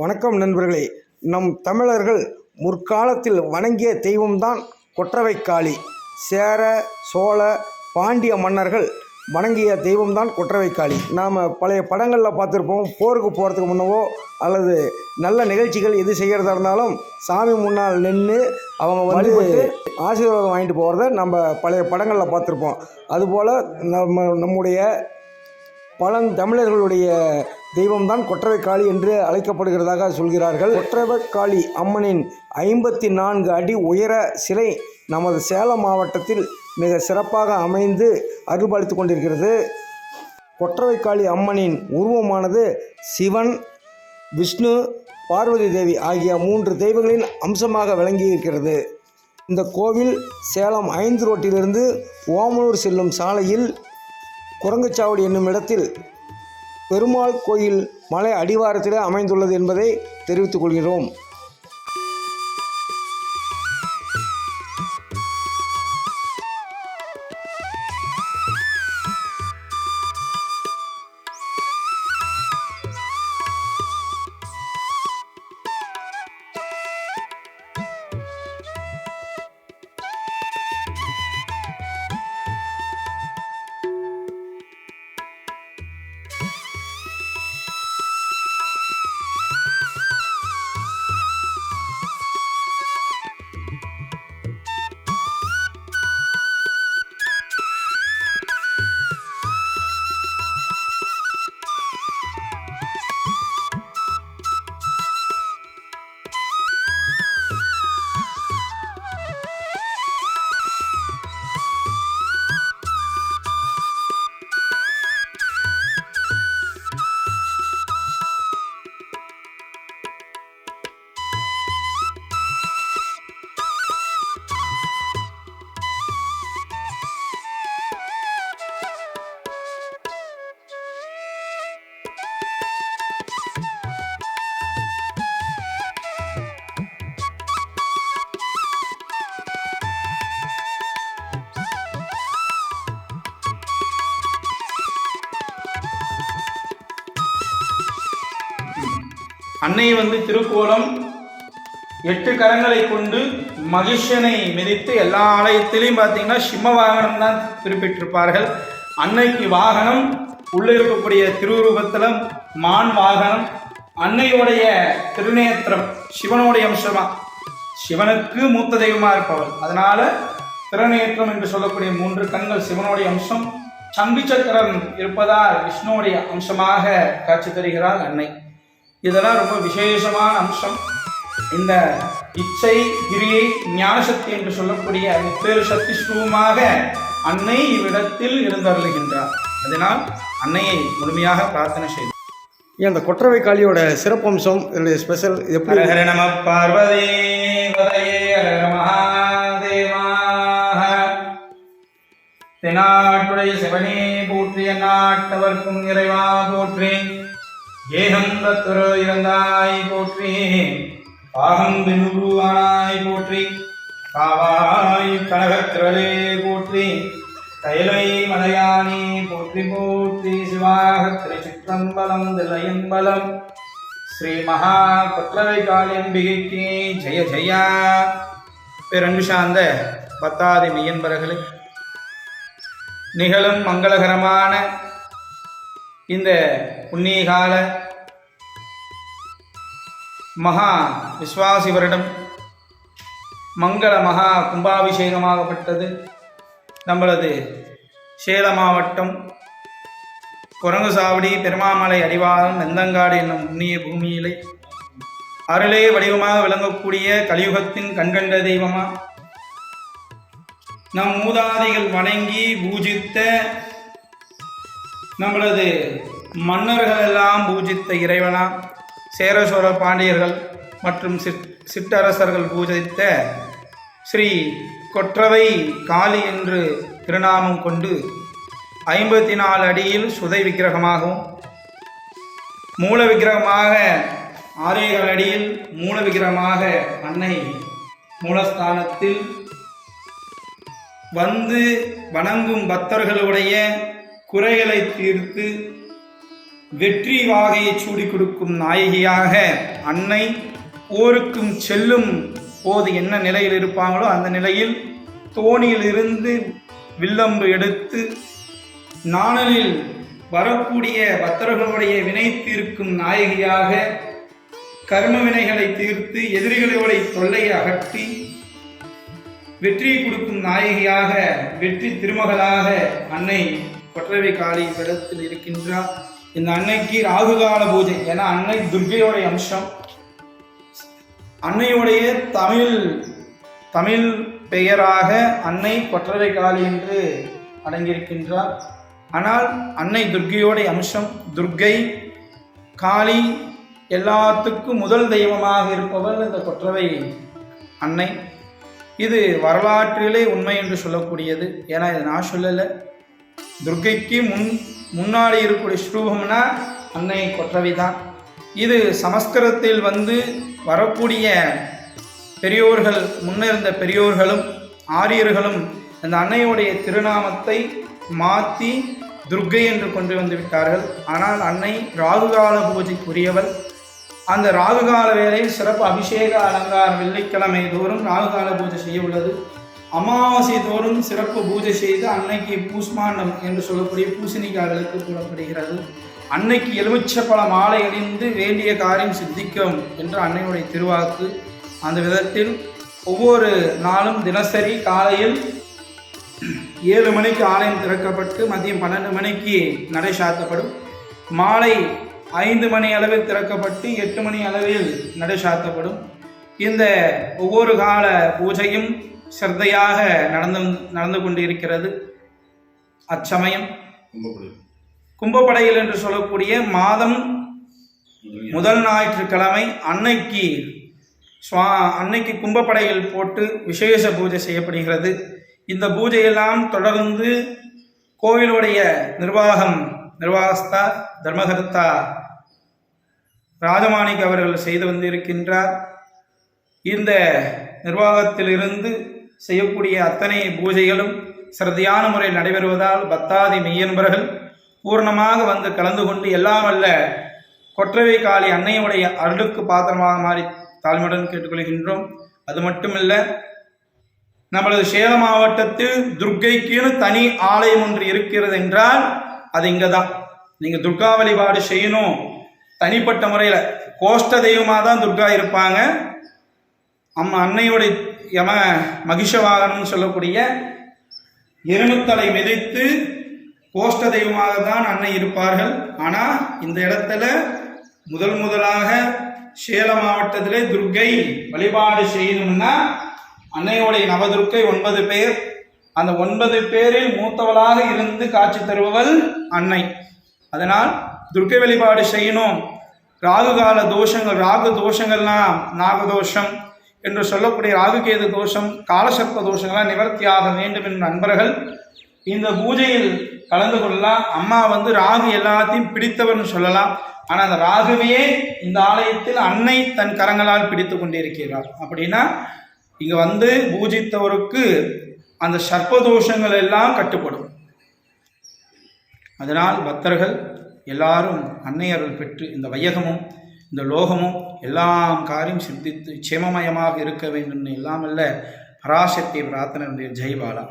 வணக்கம் நண்பர்களே. நம் தமிழர்கள் முற்காலத்தில் வணங்கிய தெய்வம்தான் கொற்றவைக்காளி. சேர சோழ பாண்டிய மன்னர்கள் வணங்கிய தெய்வம்தான் கொற்றவைக்காளி. நாம் பழைய படங்களில் பார்த்துருப்போம் போருக்கு போகிறதுக்கு முன்னவோ அல்லது நல்ல நிகழ்ச்சிகள் எது செய்கிறதா இருந்தாலும் சாமி முன்னால் நின்று அவங்க வழிபட்டு ஆசீர்வாதம் வாங்கிட்டு போகிறத நம்ம பழைய படங்களில் பார்த்துருப்போம். அதுபோல் நம்ம நம்முடைய பழந்தமிழர்களுடைய தெய்வம்தான் கொற்றவைக்காளி என்று அழைக்கப்படுகிறதாக சொல்கிறார்கள். கொற்றவைக்காளி அம்மனின் ஐம்பத்தி நான்கு அடி உயர சிலை நமது சேலம் மாவட்டத்தில் மிக சிறப்பாக அமைந்து அருள்பாலித்து கொண்டிருக்கிறது. கொற்றவைக்காளி அம்மனின் உருவமானது சிவன் விஷ்ணு பார்வதி தேவி ஆகிய மூன்று தெய்வங்களின் அம்சமாக விளங்கி இருக்கிறது இந்த கோவில் சேலம் ஐந்து ரோட்டிலிருந்து ஓமலூர் செல்லும் சாலையில் குரங்குச்சாவடி என்னும் இடத்தில் பெருமாள் கோயில் மலை அடிவாரத்திலே அமைந்துள்ளது என்பதை தெரிவித்துக் கொள்கிறோம். அன்னை வந்து திருக்கோலம் எட்டு கரங்களை கொண்டு மகிஷனை மிதித்து எல்லா ஆலயத்திலையும் பார்த்தீங்கன்னா சிம்ம வாகனம் தான் குறிப்பிட்டிருப்பார்கள். அன்னைக்கு வாகனம் உள்ளே இருக்கக்கூடிய திருவுருவத்தில் மான் வாகனம் அன்னையுடைய திருநேத்திரம் சிவனுடைய அம்சமா. சிவனுக்கு மூத்த தெய்வமாக இருப்பவர் அதனால திருநேற்றம் என்று சொல்லக்கூடிய மூன்று கண்கள் சிவனுடைய அம்சம். சங்கு சக்கரம் இருப்பதால் விஷ்ணுவுடைய அம்சமாக காட்சி தருகிறாள் அன்னை. இதெல்லாம் ரொம்ப விசேஷமான அம்சம். இந்த இச்சை கிரியை ஞானசக்தி என்று சொல்லக்கூடிய முப்பேறு சக்தி ஸ்வரூபமாக அன்னை இவ்விடத்தில் இருந்தருளுகின்றார். அதனால் அன்னையை முழுமையாக பிரார்த்தனை செய்து. ஏன் அந்த கொற்றவைக்காளியோட சிறப்பம்சம் இதனுடைய ஸ்பெஷல் எப்படி? ஹர நம பார்வதி தென்னாட்டுடைய சிவனே போற்றிய நாட்டவர்க்கும் இறைவா போற்றி. ஏகம் தத்துரு இறந்தாய் போற்றி பாகம் பின்னுருவானாய் போற்றி காவாய் கனகத்திரளே போற்றி கைலை மலையானி போற்றி போற்றி சிவாக திருச்சிற்றம்பலம் தில்லையம்பலம் ஸ்ரீ மகா பத்ரவை காளியம்பிகைக்கு ஜெய ஜெயா. பேரன்பு சார்ந்த பத்தாதி மெய்யன்பர்களே நிகழும் மங்களகரமான இந்த புண்ணிய கால மகா விஸ்வாசி வருடம் மங்கள மகா கும்பாபிஷேகமாகப்பட்டது. நம்மளது சேலம் மாவட்டம் குரங்குசாவடி பெருமாமலை அடிவாரம் நெந்தங்காடு என்னும் புண்ணிய பூமியிலே அருளே வடிவமாக விளங்கக்கூடிய கலியுகத்தின் கண்கண்ட தெய்வமா? நம் மூதாதைகள் வணங்கி பூஜித்த நம்மளது மன்னர்கள் எல்லாம் பூஜித்த இறைவனா? சேர சோழ பாண்டியர்கள் மற்றும் சிற் சிற்றரசர்கள் பூஜித்த ஸ்ரீ கொற்றவை காளி என்று திருநாமம் கொண்டு ஐம்பத்தி நாலு அடியில் சுதை விக்கிரகமாகவும் மூல விக்கிரகமாக ஆறேகால் அடியில் மூல விக்கிரகமாக அன்னை மூலஸ்தானத்தில் வந்து வணங்கும் பக்தர்களுடைய குறைகளை தீர்த்து வெற்றி வாகையை சூடி கொடுக்கும் நாயகியாக அன்னை போருக்கும் செல்லும் போது என்ன நிலையில் இருப்பாங்களோ அந்த நிலையில் தோணியில் இருந்து வில்லம்பு எடுத்து நாணலில் வரக்கூடிய பக்தர்களுடைய வினை தீர்க்கும் நாயகியாக கர்ம வினைகளை தீர்த்து எதிரிகளுடைய தொல்லையை அகற்றி வெற்றி கொடுக்கும் நாயகியாக வெற்றி திருமகளாக அன்னை கொற்றவை காளி விடத்தில் இருக்கின்றார். இந்த அன்னைக்கு ராகுகால பூஜை. ஏன்னா அன்னை துர்கையோடைய அம்சம். அன்னையுடைய தமிழ் தமிழ் பெயராக அன்னை கொற்றவை காளி என்று அடங்கியிருக்கின்றார். ஆனால் அன்னை துர்கையோடைய அம்சம் துர்கை காளி எல்லாத்துக்கும் முதல் தெய்வமாக இருப்பவள் இந்த கொற்றவை அன்னை. இது வரலாற்றிலே உண்மை என்று சொல்லக்கூடியது. ஏன்னா இதை நான் சொல்லலை. துர்க்கைக்கு முன் முன்னாடி இருக்கக்கூடிய ஸ்ரூபம்னா அன்னை கொற்றவை தான் இது சமஸ்கிருதத்தில் வந்து வரக்கூடிய பெரியோர்கள் முன்னிருந்த பெரியோர்களும் ஆரியர்களும் அந்த அன்னையுடைய திருநாமத்தை மாற்றி துர்க்கை என்று கொண்டு வந்து விட்டார்கள். ஆனால் அன்னை ராகுகால பூஜைக்குரியவள். அந்த ராகுகால வேளையில் சிறப்பு அபிஷேக அலங்காரம் வெள்ளிக்கிழமை தோறும் ராகுகால பூஜை செய்ய உள்ளது. அமாவாசை தோறும் சிறப்பு பூஜை செய்து அன்னைக்கு பூஸ்மாண்டம் என்று சொல்லக்கூடிய பூசணிக்காய்களுக்கு கூறப்படுகிறது அன்னைக்கு எலுமிச்சப்பழ மாலை அணிந்து வேண்டிய காரியம் சித்திக்கும் என்று அன்னையுடைய திருவாக்கு. அந்த விதத்தில் ஒவ்வொரு நாளும் தினசரி காலையில் ஏழு மணிக்கு ஆலயம் திறக்கப்பட்டு மதியம் பன்னெண்டு மணிக்கு நடை சாத்தப்படும். மாலை ஐந்து மணி அளவில் திறக்கப்பட்டு எட்டு மணி அளவில் நடை சாத்தப்படும். இந்த ஒவ்வொரு கால பூஜையும் சிரத்தையாக நடந்து நடந்து கொண்டிருக்கிறது அச்சமயம். கும்பப்படையில். என்று சொல்லக்கூடிய மாதம் முதல் ஞாயிற்றுக்கிழமை அன்னைக்கு சுவா அன்னைக்கு கும்பப்படையில் போட்டு விசேஷ பூஜை செய்யப்படுகிறது. இந்த பூஜையெல்லாம் தொடர்ந்து கோவிலுடைய நிர்வாகம் நிர்வாகஸ்தா தர்மகர்த்தா ராஜமாணிக் அவர்கள் செய்து வந்திருக்கின்றார். இந்த நிர்வாகத்திலிருந்து செய்யக்கூடிய அத்தனை பூஜைகளும் சிரத்தையான முறையில் நடைபெறுவதால் பத்தாதி மெய்யன்பர்கள் பூர்ணமாக வந்து கலந்து கொண்டு எல்லாம் அல்ல கொற்றவை காளி அன்னையுடைய அருளுக்கு பாத்திரமாக மாறி தாழ்மையுடன் கேட்டுக்கொள்கின்றோம். அது மட்டுமில்ல நம்மளது சேலம் மாவட்டத்தில் துர்க்கைக்குன்னு தனி ஆலயம் ஒன்று இருக்கிறது என்றால் அது இங்கே தான் நீங்கள் துர்கா வழிபாடு செய்யணும். தனிப்பட்ட முறையில் கோஷ்ட தெய்வமாக தான் துர்கா இருப்பாங்க. அம்மா அன்னையுடைய யம மகிஷவாகனம்னு சொல்லக்கூடிய எருமுத்தலை மிதித்து கோஷ்ட தெய்வமாக தான் அன்னை இருப்பார்கள். ஆனால் இந்த இடத்துல முதல் முதலாக சேலம் மாவட்டத்திலே துர்க்கை வழிபாடு செய்யணும்னா அன்னையோடைய நவதுர்க்கை ஒன்பது பேர். அந்த ஒன்பது பேரில் மூத்தவளாக இருந்து காட்சி தருபவள் அன்னை. அதனால் துர்க்கை வழிபாடு செய்யணும். ராகு கால தோஷங்கள் ராகு தோஷங்கள்லாம் நாகதோஷம் என்று சொல்லக்கூடிய ராகுகேது தோஷம் காலசர்ப்ப தோஷங்கள்லாம் நிவர்த்தியாக வேண்டும் என்ற நண்பர்கள் இந்த பூஜையில் கலந்து கொள்ளலாம். அம்மா வந்து ராகு எல்லாத்தையும் பிடித்தவர்னு சொல்லலாம். ஆனால் அந்த ராகுவையே இந்த ஆலயத்தில் அன்னை தன் கரங்களால் பிடித்து கொண்டிருக்கிறார். அப்படின்னா இங்கே வந்து பூஜித்தவருக்கு அந்த சர்ப்பதோஷங்கள் எல்லாம் கட்டுப்படும். அதனால் பக்தர்கள் எல்லாரும் அன்னை அருள் பெற்று இந்த வையகமும் இந்த லோகமும் எல்லாம் காரியம் சிந்தித்து க்ஷேமமயமாக இருக்க வேண்டும் எல்லாம் அல்ல. பராசக்தி பிரார்த்தனை ஜெய் பாலா.